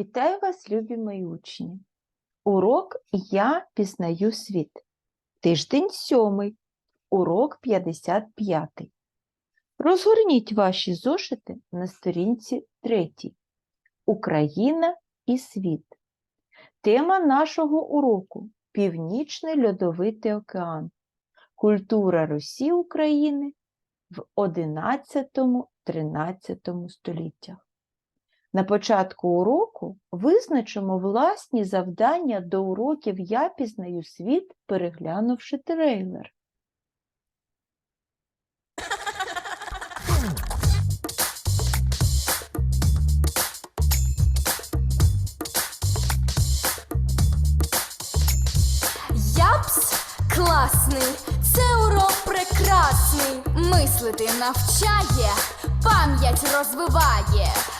Вітаю вас, любі мої учні. Урок Я пізнаю світ. Тиждень сьомий. Урок 55. Розгорніть ваші зошити на сторінці 3. Україна і світ. Тема нашого уроку Північний льодовитий океан. Культура Русі України в 11-13 століттях. На початку уроку визначимо власні завдання до уроків Я пізнаю світ, переглянувши трейлер. Япс класний, це урок прекрасний. Мислити навчає, пам'ять розвиває.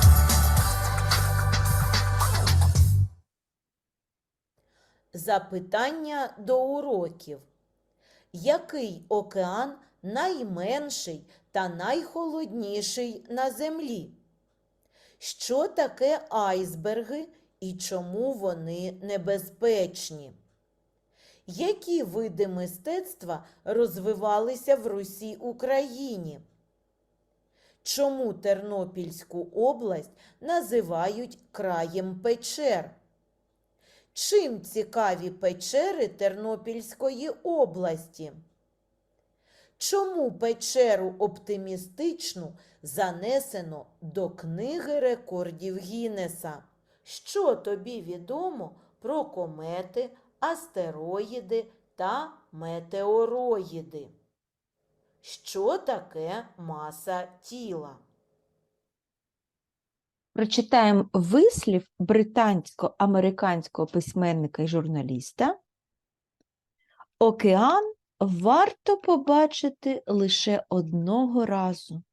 Запитання до уроків. Який океан найменший та найхолодніший на землі? Що таке айсберги і чому вони небезпечні? Які види мистецтва розвивалися в Русі Україні? Чому Тернопільську область називають краєм печер? Чим цікаві печери Тернопільської області? Чому печеру оптимістичну занесено до книги рекордів Гіннеса? Що тобі відомо про комети, астероїди та метеороїди? Що таке маса тіла? Прочитаємо вислів британсько-американського письменника і журналіста. Океан варто побачити лише одного разу,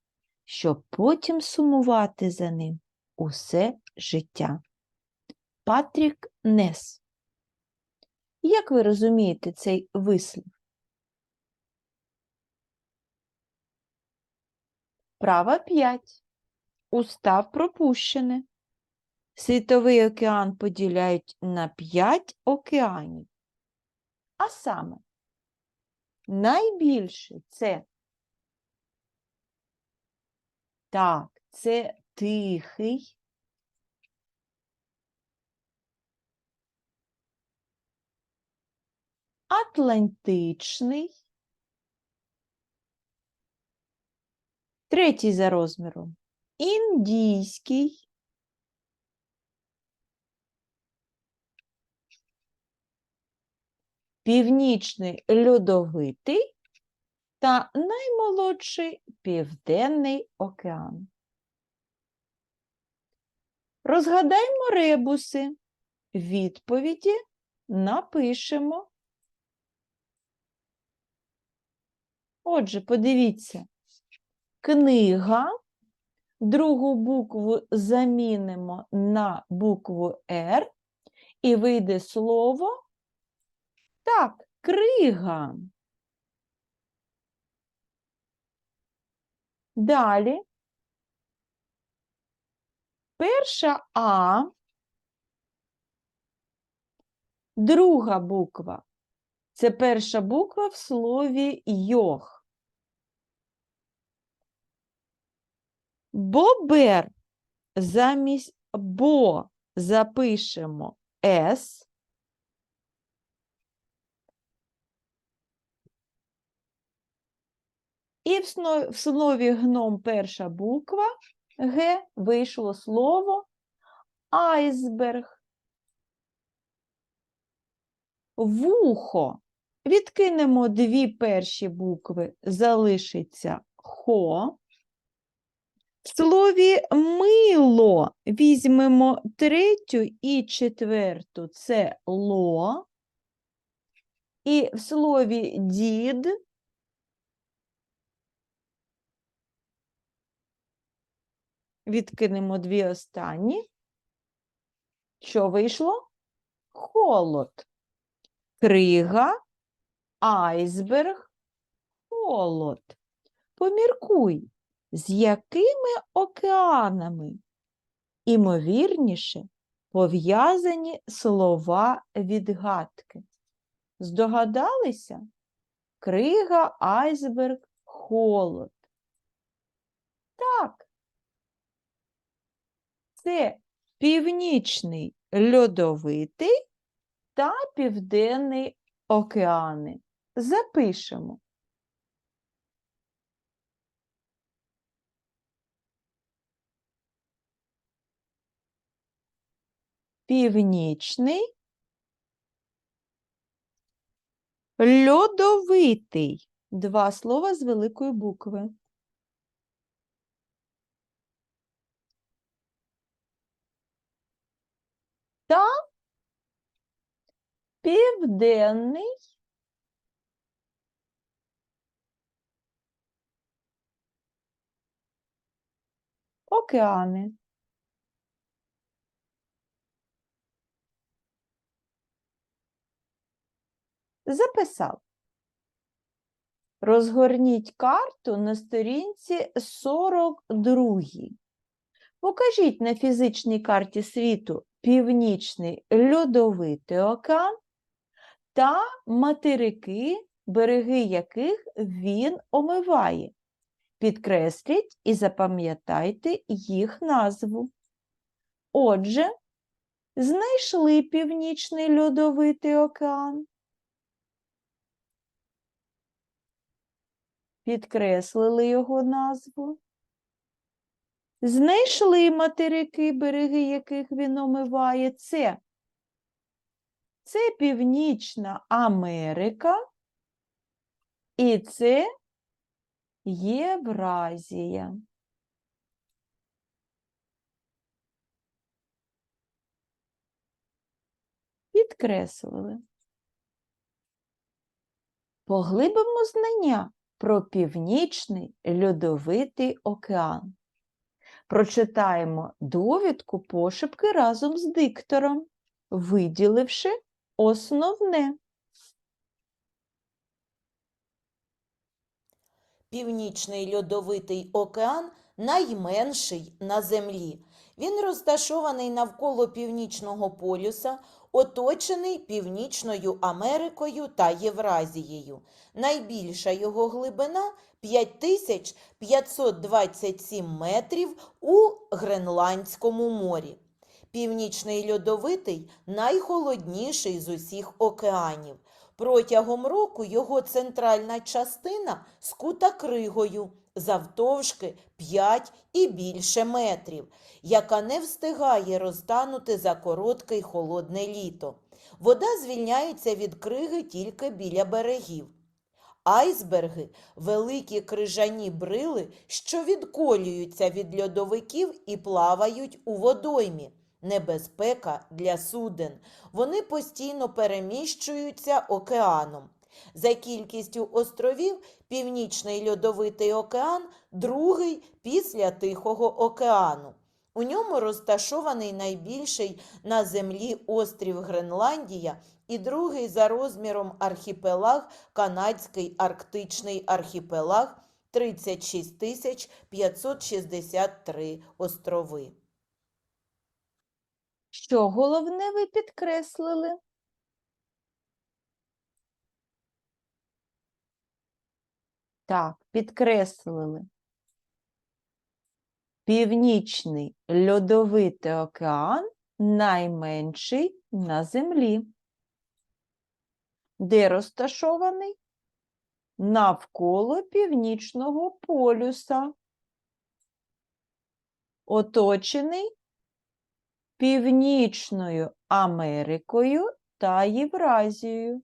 щоб потім сумувати за ним усе життя. Патрік Нес. Як ви розумієте цей вислів? Права 5. Устав пропущене. Світовий океан поділяють на 5 океанів. А саме, найбільше це так, це Тихий, Атлантичний, третій за розміром Індійський, Північний льодовитий та наймолодший Південний океан. Розгадаймо ребуси. Відповіді напишемо. Отже, подивіться, книга. Другу букву замінимо на букву Р, і вийде слово так, крига. Далі. Перша А, друга буква. Це перша буква в слові йох. Бобер замість бо запишемо С. І в слові гном перша буква Г вийшло слово айсберг. Вухо. Відкинемо дві перші букви, залишиться хо. В слові мило візьмемо третю і четверту це ло. І в слові дід відкинемо дві останні. Що вийшло? Холод. Крига, айсберг, холод. Поміркуй, з якими океанами імовірніше пов'язані слова відгадки. Здогадалися? Крига, айсберг, холод. Так. Це північний льодовитий та південний океани. Запишемо. Північний льодовитий. Два слова з великої букви. Та південний океани. Записав. Розгорніть карту на сторінці 42. Покажіть на фізичній карті світу Північний льодовитий океан та материки, береги яких він омиває. Підкресліть і запам'ятайте їх назву. Отже, знайшли Північний льодовитий океан. Підкреслили його назву. Знайшли материки, береги яких він омиває. Це, це Північна Америка і це Євразія. Підкреслили. Поглибимо знання про Північний льодовитий океан. Прочитаємо довідку пошепки разом з диктором, виділивши основне. Північний льодовитий океан найменший на землі. Він розташований навколо північного полюса, оточений Північною Америкою та Євразією. Найбільша його глибина 5527 метрів у Гренландському морі. Північний льодовитий найхолодніший з усіх океанів. Протягом року його центральна частина скута кригою завтовшки 5 і більше метрів, яка не встигає розтанути за коротке й холодне літо. Вода звільняється від криги тільки біля берегів. Айсберги великі крижані брили, що відколюються від льодовиків і плавають у водоймі. Небезпека для суден. Вони постійно переміщуються океаном. За кількістю островів Північний льодовитий океан другий після Тихого океану. У ньому розташований найбільший на землі острів Гренландія і другий за розміром архіпелаг Канадський арктичний архіпелаг 36 тисяч 563 острови. Що головне ви підкреслили? Так, підкреслили. Північний льодовитий океан найменший на землі. Де розташований? Навколо північного полюса. Оточений Північною Америкою та Євразією.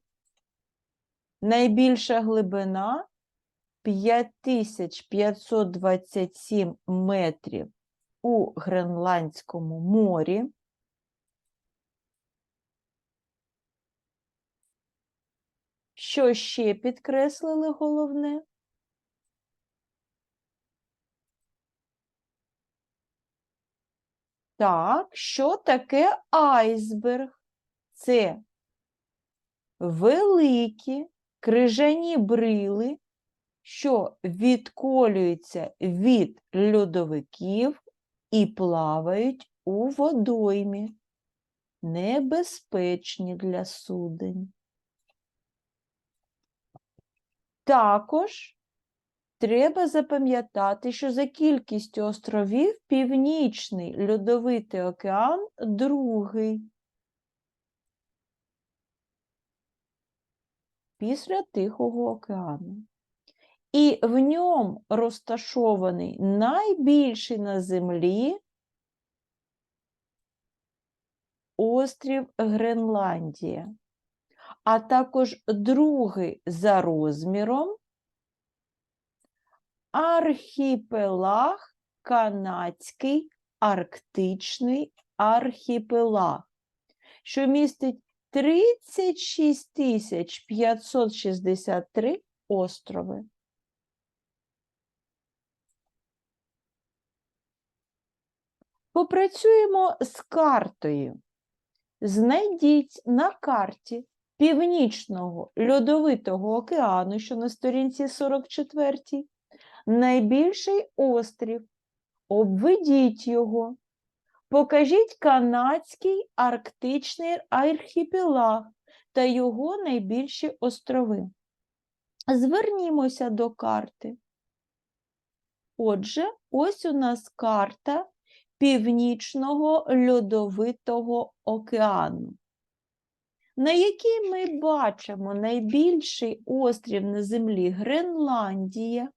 Найбільша глибина 5527 метрів у Гренландському морі. Що ще підкреслили головне? Так, що таке айсберг? Це великі крижані брили, що відколюються від льодовиків і плавають у водоймі, небезпечні для суден. Також треба запам'ятати, що за кількістю островів Північний Льодовитий океан другий. Після Тихого океану. І в ньому розташований найбільший на землі острів Гренландія, а також другий за розміром архіпелаг Канадський арктичний архіпелаг, що містить 36 тисяч 563 острови. Попрацюємо з картою. Знайдіть на карті Північного Льодовитого океану, що на сторінці 44, найбільший острів. Обведіть його. Покажіть канадський арктичний архіпелаг та його найбільші острови. Звернімося до карти. Отже, ось у нас карта Північного Льодовитого океану, на якій ми бачимо найбільший острів на землі Гренландія.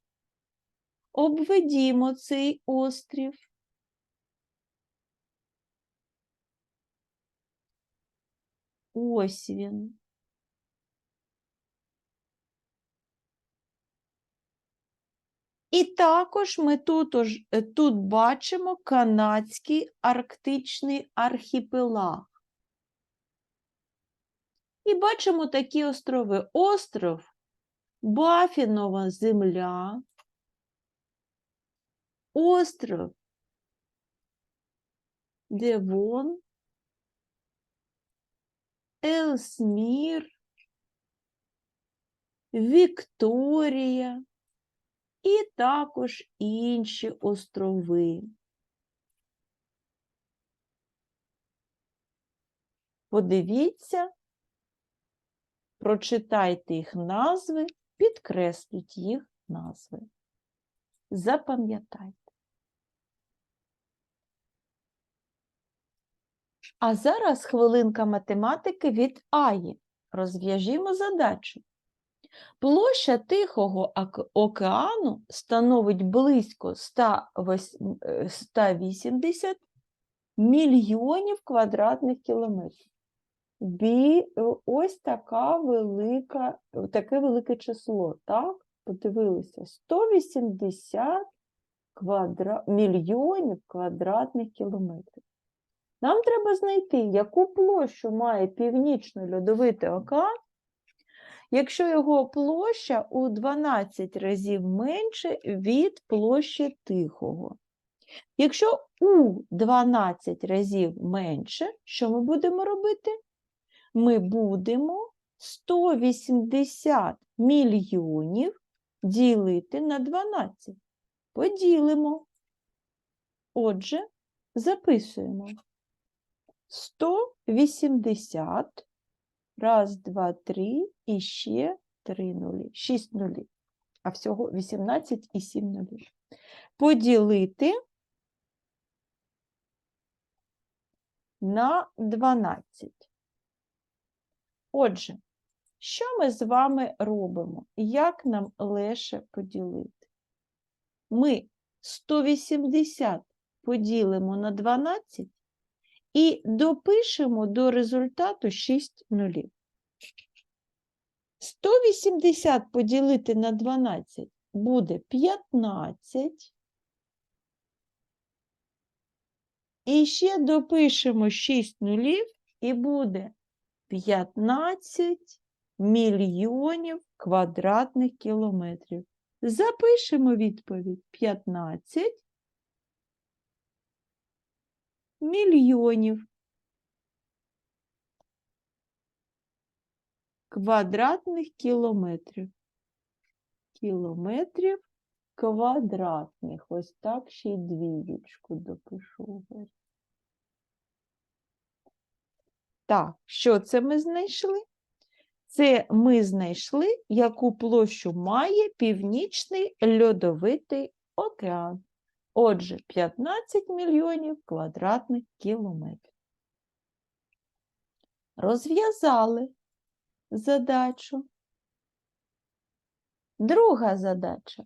Обведімо цей острів. Ось він. І також ми тут, е, тут бачимо канадський арктичний архіпелаг. І бачимо такі острови. Остров Бафінова земля, остров Девон, Елсмір, Вікторія і також інші острови. Подивіться, прочитайте їх назви, підкресліть їх назви. Запам'ятайте. А зараз хвилинка математики від Аї. Розв'яжімо задачу. Площа Тихого океану становить близько 108 е, 180 мільйонів квадратних кілометрів. Е, ось така велика, таке велике число, так? Подивилися, 180 квадра... мільйонів квадратних кілометрів. Нам треба знайти, яку площу має Північно-Льодовитий океан, якщо його площа у 12 разів менше від площі Тихого. Якщо у 12 разів менше, що ми будемо робити? Ми будемо 180 мільйонів ділити на 12. Поділимо. Отже, записуємо. 180. Раз, два, три і ще три нулі. Шість нулів. А всього 18 і 7 нулів. Поділити на 12. Отже, що ми з вами робимо? Як нам легше поділити? Ми 180 поділимо на 12 і допишемо до результату 6 нулів. 180 поділити на 12 буде 15. І ще допишемо 6 нулів, і буде 15 мільйонів квадратних кілометрів. Запишемо відповідь 15 мільйонів квадратних кілометрів. Кілометрів квадратних. Ось так ще й двієчку допишу. Так, що це ми знайшли? Це ми знайшли, яку площу має Північний льодовитий океан. Отже, 15 мільйонів квадратних кілометрів. Розв'язали задачу. Друга задача.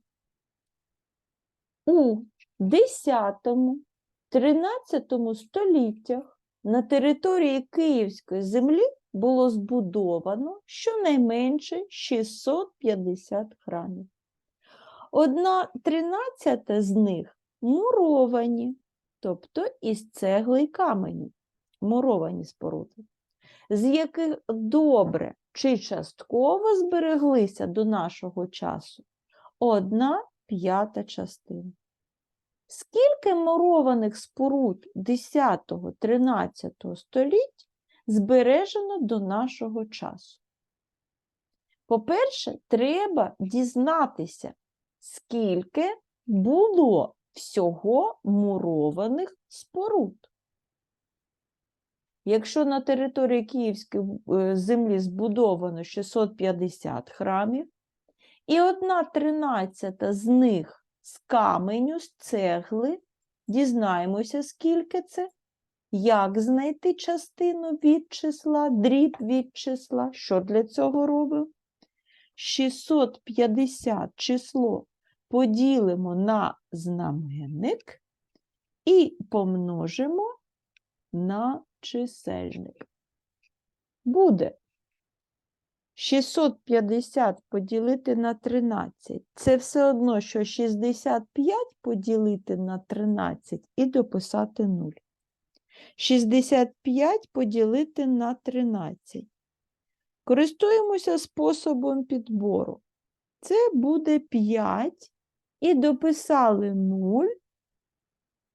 У 10-13 століттях на території Київської землі було збудовано щонайменше 650 храмів. Одна тринадцята з них муровані, тобто із цегли й каменю, муровані споруди, з яких добре чи частково збереглися до нашого часу одна п'ята частина. Скільки мурованих споруд 10-13 століть збережено до нашого часу? По-перше, треба дізнатися, скільки було всього мурованих споруд. Якщо на території Київської е, землі збудовано 650 храмів, і одна тринадцята з них з каменю, з цегли, дізнаємося, скільки це, як знайти частину від числа, дріб від числа, що для цього робимо? 650 число поділимо на знаменник і помножимо на чисельник. Буде 650 поділити на 13. Це все одно, що 65 поділити на 13 і дописати 0. 65 поділити на 13. Користуємося способом підбору. Це буде 5 і дописали 0,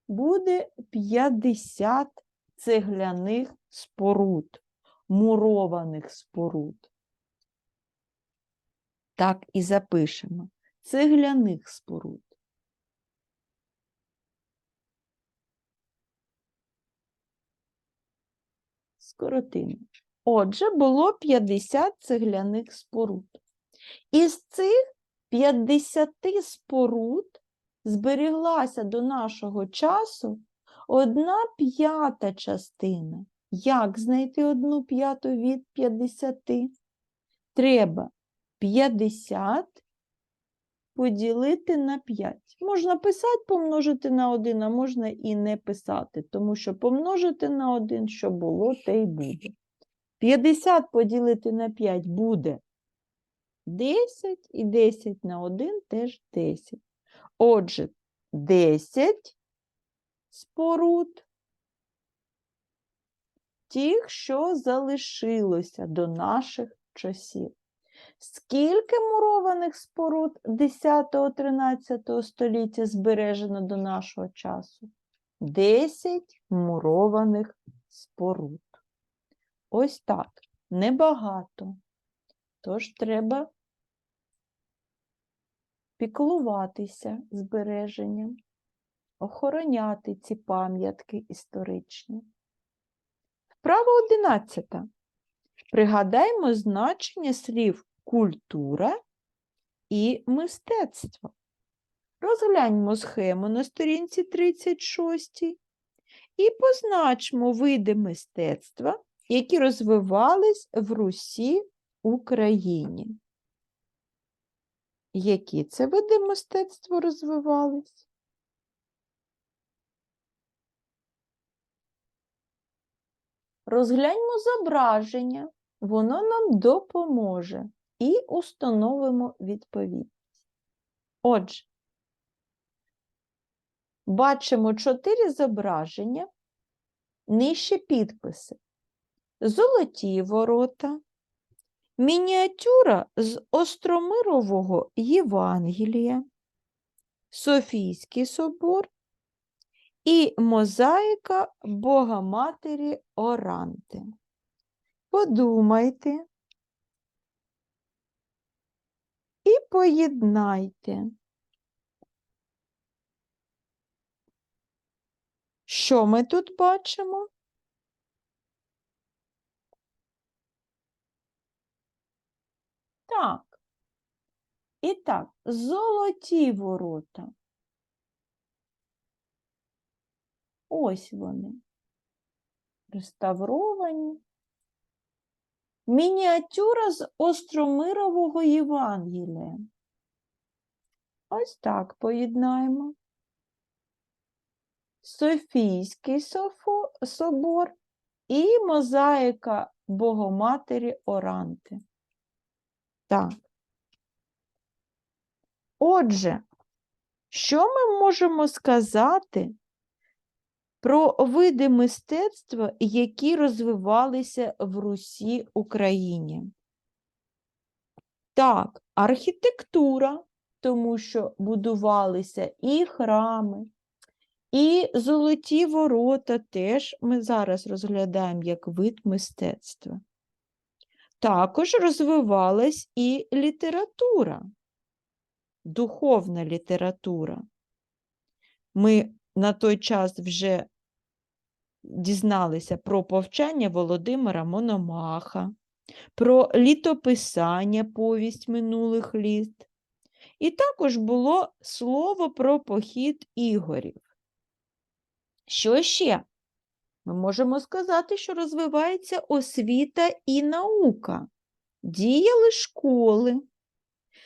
буде 50 цегляних споруд, мурованих споруд. Так і запишемо. Цегляних споруд. Скоротимо. Отже, було 50 цегляних споруд. Із цих 50 споруд зберіглася до нашого часу одна п'ята частина. Як знайти одну п'яту від 50? Треба 50 поділити на 5. Можна писати, помножити на 1, а можна і не писати, тому що помножити на 1, що було, те й буде. 50 поділити на 5 буде 10, і 10 на 1 теж 10. Отже, 10 споруд тих, що залишилося до наших часів. Скільки мурованих споруд 10-13 століття збережено до нашого часу? 10 мурованих споруд. Ось так. Небагато. Тож треба піклуватися збереженням, охороняти ці пам'ятки історичні. Вправа 11. Пригадаймо значення слів культура і мистецтво. Розгляньмо схему на сторінці 36 і позначмо види мистецтва, які розвивались в Русі Україні. Які це види мистецтва розвивались? Розгляньмо зображення, воно нам допоможе і установимо відповідь. Отже, бачимо чотири зображення, нижче підписи. Золоті ворота, мініатюра з Остромирового Євангелія, Софійський собор і мозаїка Богоматері Оранти. Подумайте і поєднайте. Що ми тут бачимо? Так. І так, золоті ворота. Ось вони. Реставровані. Мініатюра з Остромирового Євангелія. Ось так поєднаємо. Софійський собор і мозаїка Богоматері Оранти. Так. Отже, що ми можемо сказати про види мистецтва, які розвивалися в Русі Україні? Так, архітектура, тому що будувалися і храми, і золоті ворота теж ми зараз розглядаємо як вид мистецтва. Також розвивалась і література, духовна література. Ми на той час вже дізналися про повчання Володимира Мономаха, про літописання повість минулих літ. І також було слово про похід ігорів. Що ще? Ми можемо сказати, що розвивається освіта і наука. Діяли школи,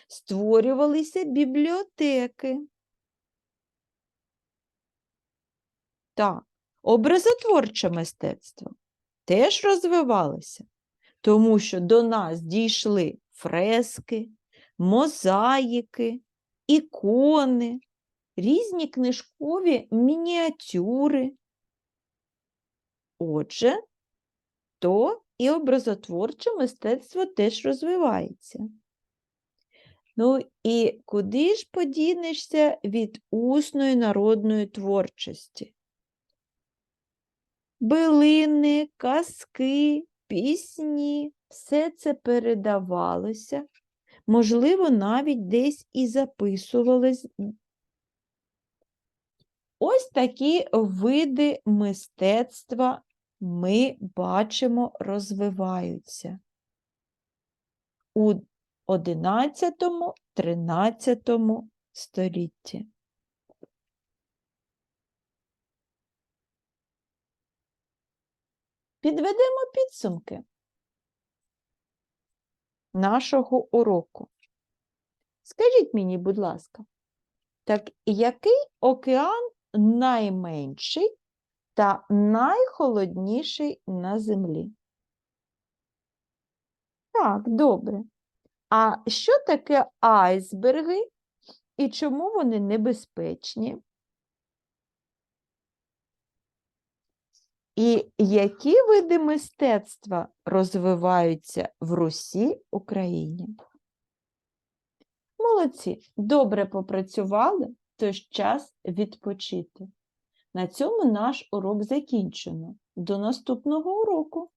створювалися бібліотеки. Так, образотворче мистецтво теж розвивалося, тому що до нас дійшли фрески, мозаїки, ікони, різні книжкові мініатюри. Отже, то і образотворче мистецтво теж розвивається. Ну і куди ж подінешся від усної народної творчості? Билини, казки, пісні, все це передавалося, можливо, навіть десь і записувалось. Ось такі види мистецтва ми бачимо розвиваються у 11-13 столітті. Підведемо підсумки нашого уроку. Скажіть мені, будь ласка, так який океан найменший та найхолодніший на землі? Так, добре. А що таке айсберги і чому вони небезпечні? І які види мистецтва розвиваються в Русі Україні? Молодці, добре попрацювали, тож час відпочити. На цьому наш урок закінчено. До наступного уроку!